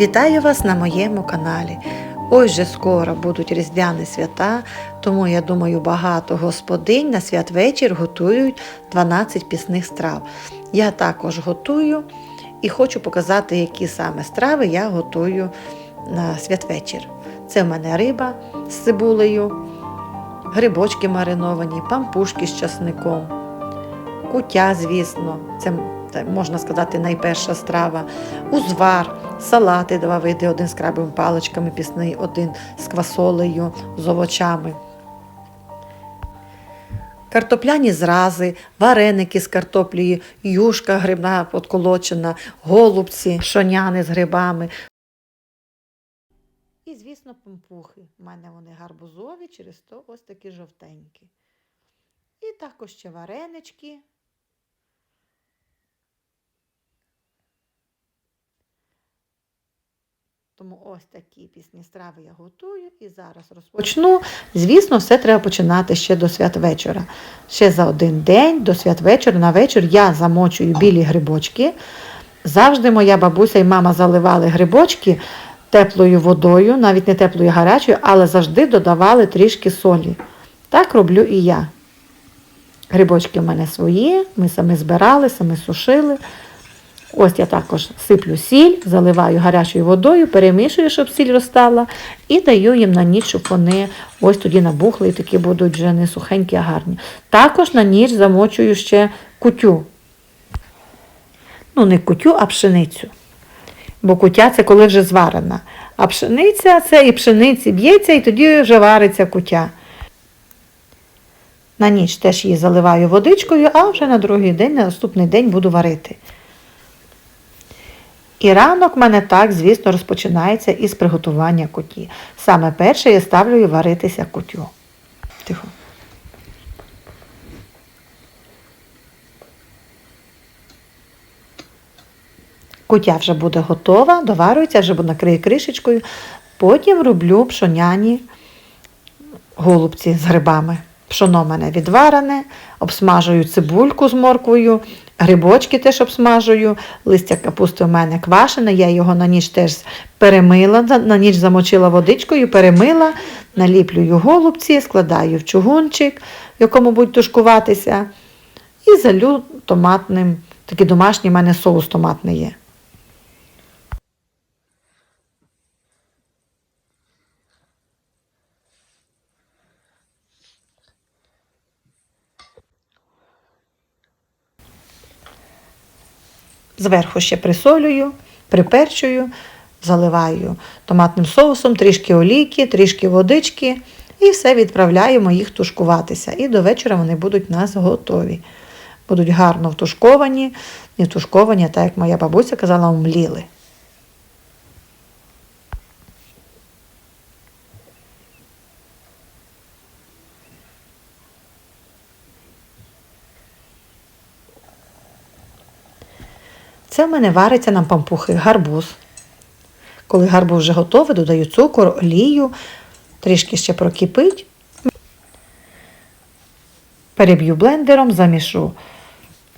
Вітаю вас на моєму каналі. Ось же скоро будуть різдвяні свята, тому я думаю, багато господинь на святвечір готують 12 пісних страв. Я також готую і хочу показати, які саме страви я готую на святвечір. Це в мене риба з цибулею, грибочки мариновані, пампушки з часником, куття, звісно, це можна сказати найперша страва, узвар, салати два види, один з крабовими паличками пісний, один з квасолею, з овочами. Картопляні зрази, вареники з картоплею, юшка грибна подколочена, голубці, шоняни з грибами. І, звісно, пампухи. У мене вони гарбузові, через то ось такі жовтенькі. І також ще варенички. Тому ось такі пісні страви я готую і зараз розпочну. Звісно, все треба починати ще до святвечора. Ще за один день до святвечора на вечір я замочую білі грибочки. Завжди моя бабуся і мама заливали грибочки теплою водою, навіть не теплою, гарячою, але завжди додавали трішки солі. Так роблю і я. Грибочки в мене свої, ми самі збирали, самі сушили. Ось я також сиплю сіль, заливаю гарячою водою, перемішую, щоб сіль розстала, і даю їм на ніч, щоб вони ось тоді набухли і такі будуть вже не сухенькі, а гарні. Також на ніч замочую ще кутю. Ну, не кутю, а пшеницю. Бо кутя це коли вже зварена. А пшениця це і пшениці б'ється, і тоді вже вариться кутя. На ніч теж її заливаю водичкою, а вже на другий день, на наступний день буду варити. І ранок в мене так, звісно, розпочинається із приготування куті. Саме перше я ставлю варитися кутю. Тихо. Кутя вже буде готова, доварюється, вже накрию кришечкою. Потім роблю пшоняні голубці з грибами. Пшоно мене відварене, обсмажую цибульку з морквою, грибочки теж обсмажую, листя капусти у мене квашене, я його на ніч теж перемила, на ніч замочила водичкою, перемила, наліплюю голубці, складаю в чугунчик, в якому будуть тушкуватися, і залю томатним, такий домашній в мене соус томатний є. Зверху ще присолюю, приперчую, заливаю томатним соусом, трішки олійки, трішки водички і все відправляємо їх тушкуватися. І до вечора вони будуть у нас готові. Будуть гарно втушковані, не втушковані, так як моя бабуся казала, умліли. Це в мене вариться на пампухи гарбуз. Коли гарбуз вже готовий, додаю цукор, олію, трішки ще прокипить. Переб'ю блендером, замішу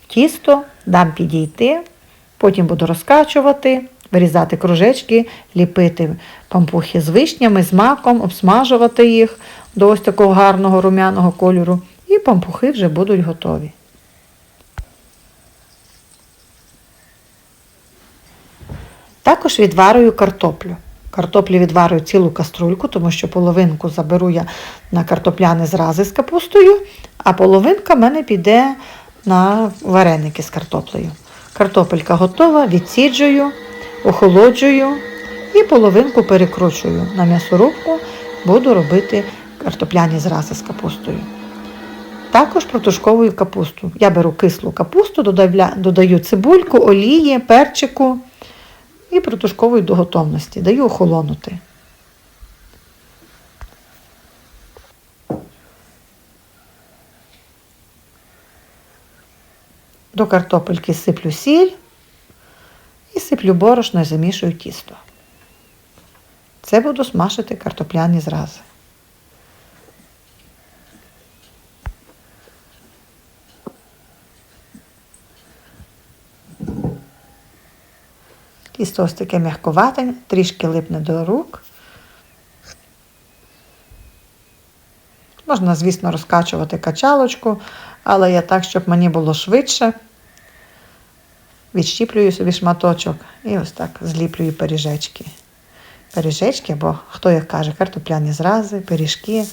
тісто, дам підійти, потім буду розкачувати, вирізати кружечки, ліпити пампухи з вишнями, з маком, обсмажувати їх до ось такого гарного румяного кольору. І пампухи вже будуть готові. Також відварюю картоплю. Картоплі відварюю цілу каструльку, тому що половинку заберу я на картопляні зрази з капустою, а половинка в мене піде на вареники з картоплею. Картопелька готова, відсіджую, охолоджую і половинку перекручую на м'ясорубку, буду робити картопляні зрази з капустою. Також протушковую капусту. Я беру кислу капусту, додаю цибульку, олії, перчику і протушковую до готовності. Даю охолонути. До картопельки сиплю сіль і сиплю борошно і замішую тісто. Це буду смажити картопляні зрази. Тісто ось таке м'ягковате, трішки липне до рук. Можна, звісно, розкачувати качалочку, але я так, щоб мені було швидше. Відщіплюю собі шматочок і ось так зліплюю пиріжечки. Пиріжечки, бо хто як каже, картопляні зрази, пиріжки.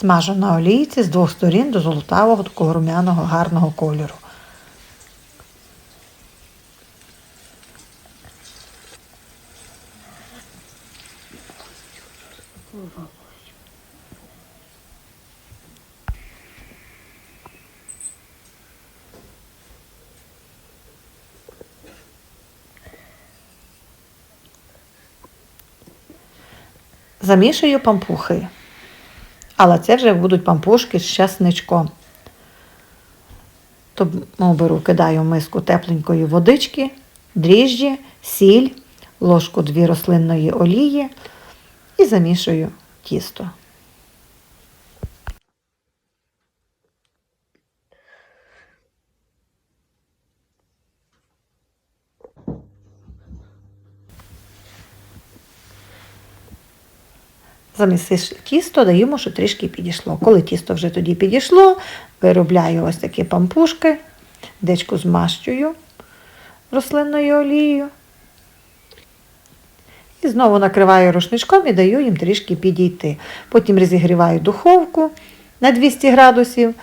Смажу на олійці з двох сторін до золотавого такого румяного гарного кольору. Замішую пампухи. Але це вже будуть пампушки з часничком. Тому беру, кидаю миску тепленької водички, дріжджі, сіль, ложку дві рослинної олії і замішую тісто. Замісиш тісто, даємо, що трішки підійшло. Коли тісто вже тоді підійшло, виробляю ось такі пампушки, дечку змащую рослинною олією. І знову накриваю рушничком і даю їм трішки підійти. Потім розігріваю духовку на 200 градусів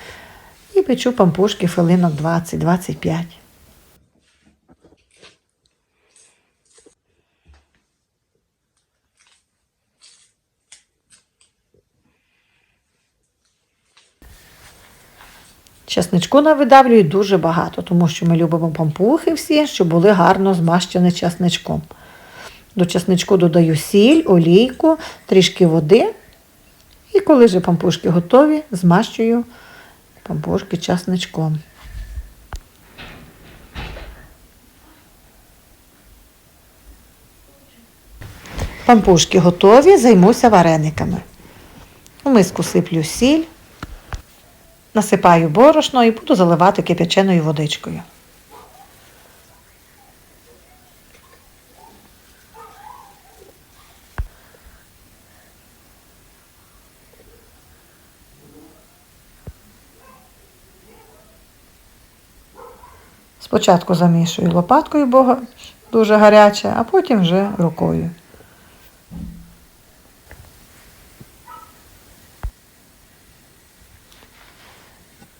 і печу пампушки хвилинок 20-25. Часничку навидавлюю дуже багато, тому що ми любимо пампухи всі, щоб були гарно змащені часничком. До часничку додаю сіль, олійку, трішки води. І коли вже пампушки готові, змащую пампушки часничком. Пампушки готові, займуся варениками. У миску сиплю сіль, насипаю борошно і буду заливати кип'яченою водичкою. Спочатку замішую лопаткою, бо дуже гаряче, а потім вже рукою.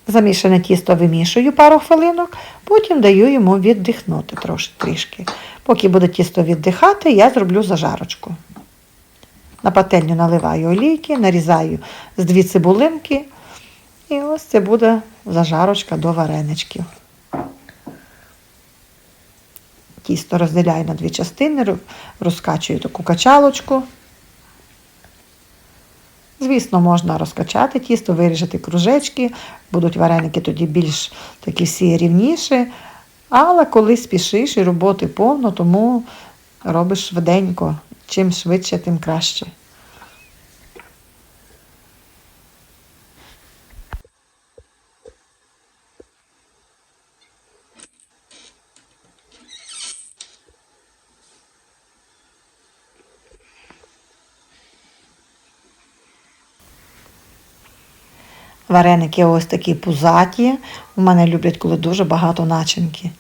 Замішане тісто вимішую пару хвилинок, потім даю йому віддихнути трошки трішки. Поки буде тісто віддихати, я зроблю зажарочку. На пательню наливаю олійки, нарізаю з дві цибулинки. І ось це буде зажарочка до вареничків. Тісто розділяю на дві частини, розкачую таку качалочку. Звісно, можна розкачати тісто, виріжати кружечки, будуть вареники тоді більш такі всі рівніші. Але коли спішиш і роботи повно, тому робиш швиденько. Чим швидше, тим краще. Вареники ось такі пузаті. У мене люблять, коли дуже багато начинки.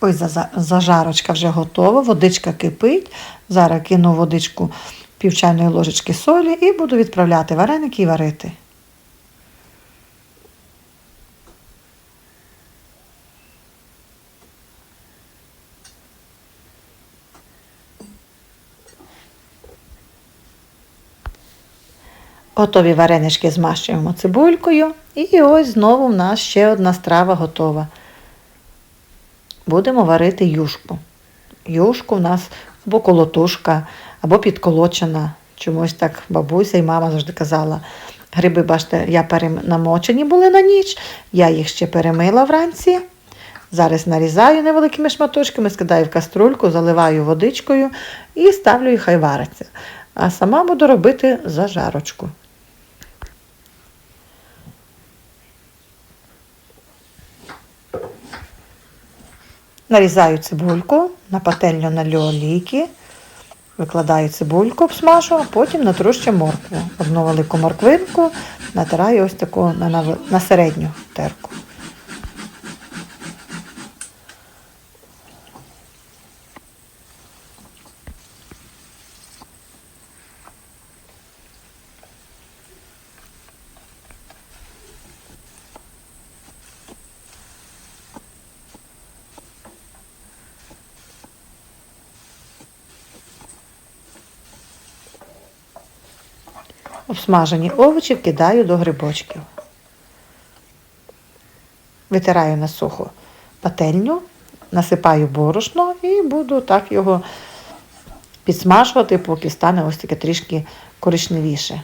Ось зажарочка вже готова, водичка кипить. Зараз кину водичку пів чайної ложечки солі і буду відправляти вареники і варити. Готові варенички змащуємо цибулькою. І ось знову в нас ще одна страва готова. Будемо варити юшку. Юшку в нас або колотушка, або підколочена. Чомусь так бабуся і мама завжди казала. Гриби, бачите, я перем... намочені були на ніч, я їх ще перемила вранці. Зараз нарізаю невеликими шматочками, скидаю в каструльку, заливаю водичкою і ставлю їх хай вариться. А сама буду робити зажарочку. Нарізаю цибульку, на пательню налю олійки, викладаю цибульку, обсмажу, а потім натрущу моркву. Одну велику морквинку натираю ось таку на, на, на середню терку. Обсмажені овочі кидаю до грибочків. Витираю на сухо пательню, насипаю борошно і буду так його підсмажувати, поки стане ось таке трішки коричневіше.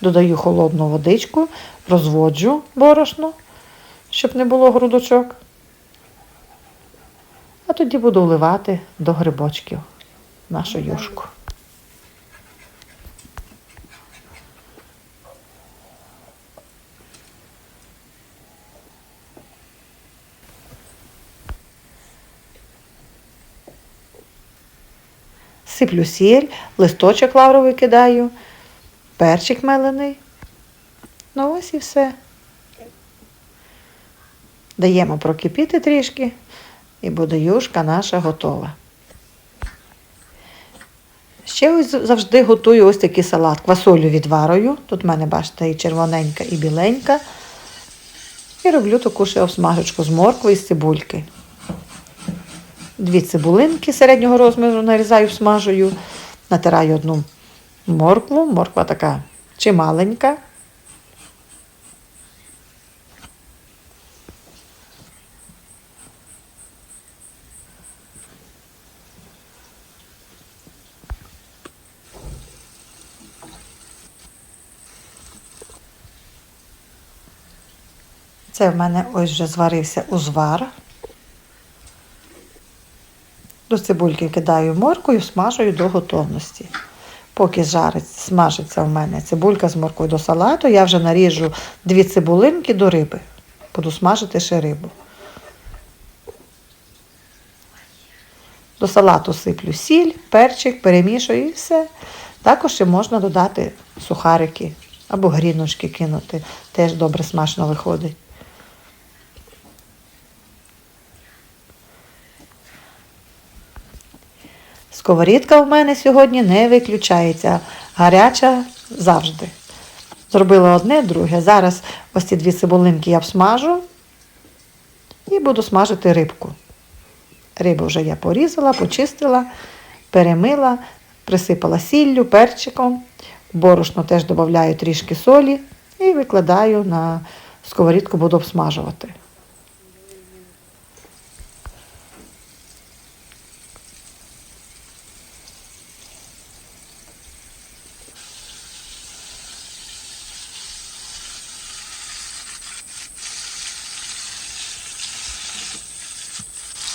Додаю холодну водичку, розводжу борошно, щоб не було грудочок. А тоді буду вливати до грибочків нашу юшку. Сиплю сіль, листочок лавровий кидаю, перчик мелений. Ну ось і все. Даємо прокипіти трішки, і буде юшка наша готова. Ще ось завжди готую ось такий салат. Квасолю відварою. Тут в мене, бачите, і червоненька, і біленька. І роблю таку ще обсмажечку з моркви і з цибульки. Дві цибулинки середнього розміру нарізаю, смажую, натираю одну моркву, морква така чималенька. Це в мене ось вже зварився узвар. До цибульки кидаю моркою, смажую до готовності. Поки жарить, смажиться в мене цибулька з моркою до салату, я вже наріжу дві цибулинки до риби. Буду смажити ще рибу. До салату сиплю сіль, перчик, перемішую і все. Також ще можна додати сухарики або гріночки кинути. Теж добре смачно виходить. Сковорідка в мене сьогодні не виключається. Гаряча завжди. Зробила одне, друге. Зараз ось ці дві цибулинки я всмажу і буду смажити рибку. Рибу вже я порізала, почистила, перемила, присипала сіллю, перчиком. Борошно теж додаю трішки солі і викладаю на сковорідку, буду обсмажувати.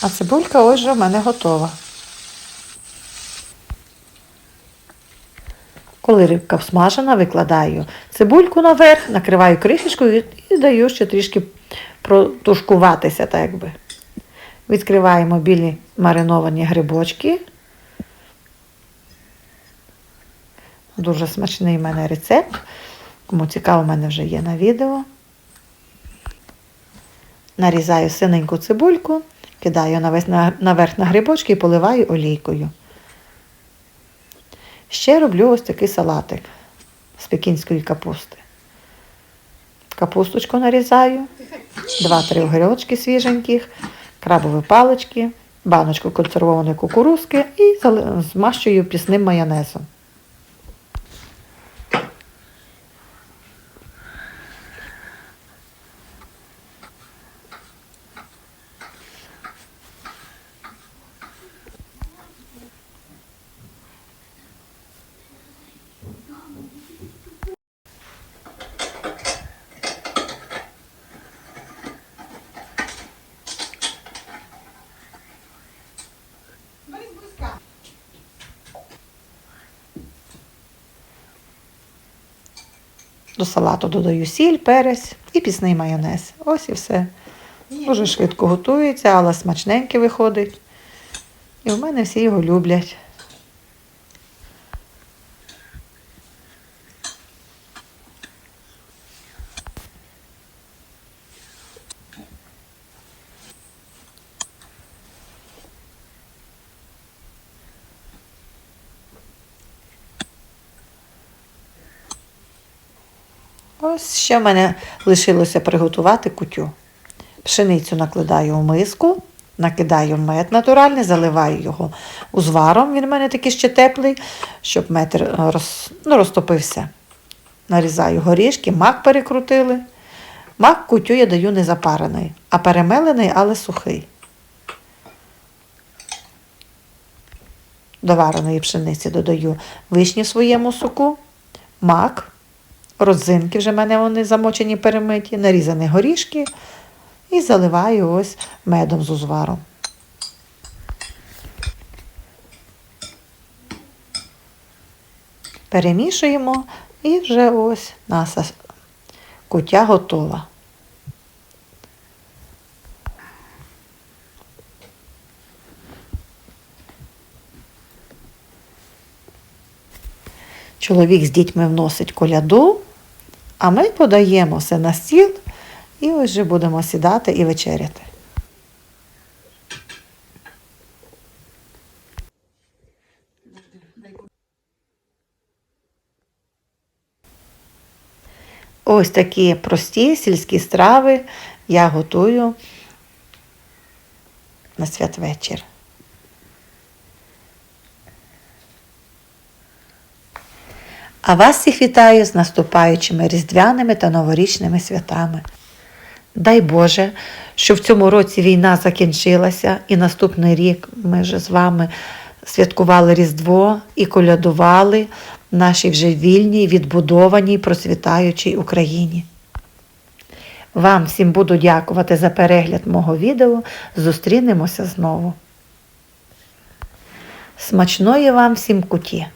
А цибулька ось вже в мене готова. Коли рибка всмажена, викладаю цибульку наверх, накриваю кришечкою і даю ще трішки протушкуватися, так якби. Відкриваємо білі мариновані грибочки. Дуже смачний в мене рецепт. Кому цікаво, в мене вже є на відео. Нарізаю синеньку цибульку, кидаю навесь наверх на грибочки і поливаю олійкою. Ще роблю ось такий салатик з пекінської капусти. Капусточку нарізаю, 2-3 огірочки свіженьких, крабові палички, баночку консервованої кукурузки і змащую пісним майонезом. До салату додаю сіль, перець і пісний майонез. Ось і все. Дуже швидко готується, але смачненьке виходить. І в мене всі його люблять. Ось ще в мене лишилося приготувати кутю. Пшеницю накладаю в миску, накидаю мед натуральний, заливаю його узваром. Він в мене такий ще теплий, щоб мед е, роз, ну, розтопився. Нарізаю горішки, мак перекрутили. Мак кутю я даю не запарений, а перемелений, але сухий. До вареної пшениці додаю вишні в своєму соку, мак, родзинки вже в мене вони замочені, перемиті, нарізані горішки і заливаю ось медом з узваром. Перемішуємо і вже ось наша кутя готова. Чоловік з дітьми вносить коляду, а ми подаємо все на стіл і вже будемо сідати і вечеряти. Ось такі прості сільські страви я готую на святвечір. А вас всіх вітаю з наступаючими різдвяними та новорічними святами. Дай Боже, що в цьому році війна закінчилася, і наступний рік ми вже з вами святкували Різдво і колядували в нашій вже вільній, відбудованій, процвітаючій Україні. Вам всім буду дякувати за перегляд мого відео. Зустрінемося знову. Смачної вам всім куті!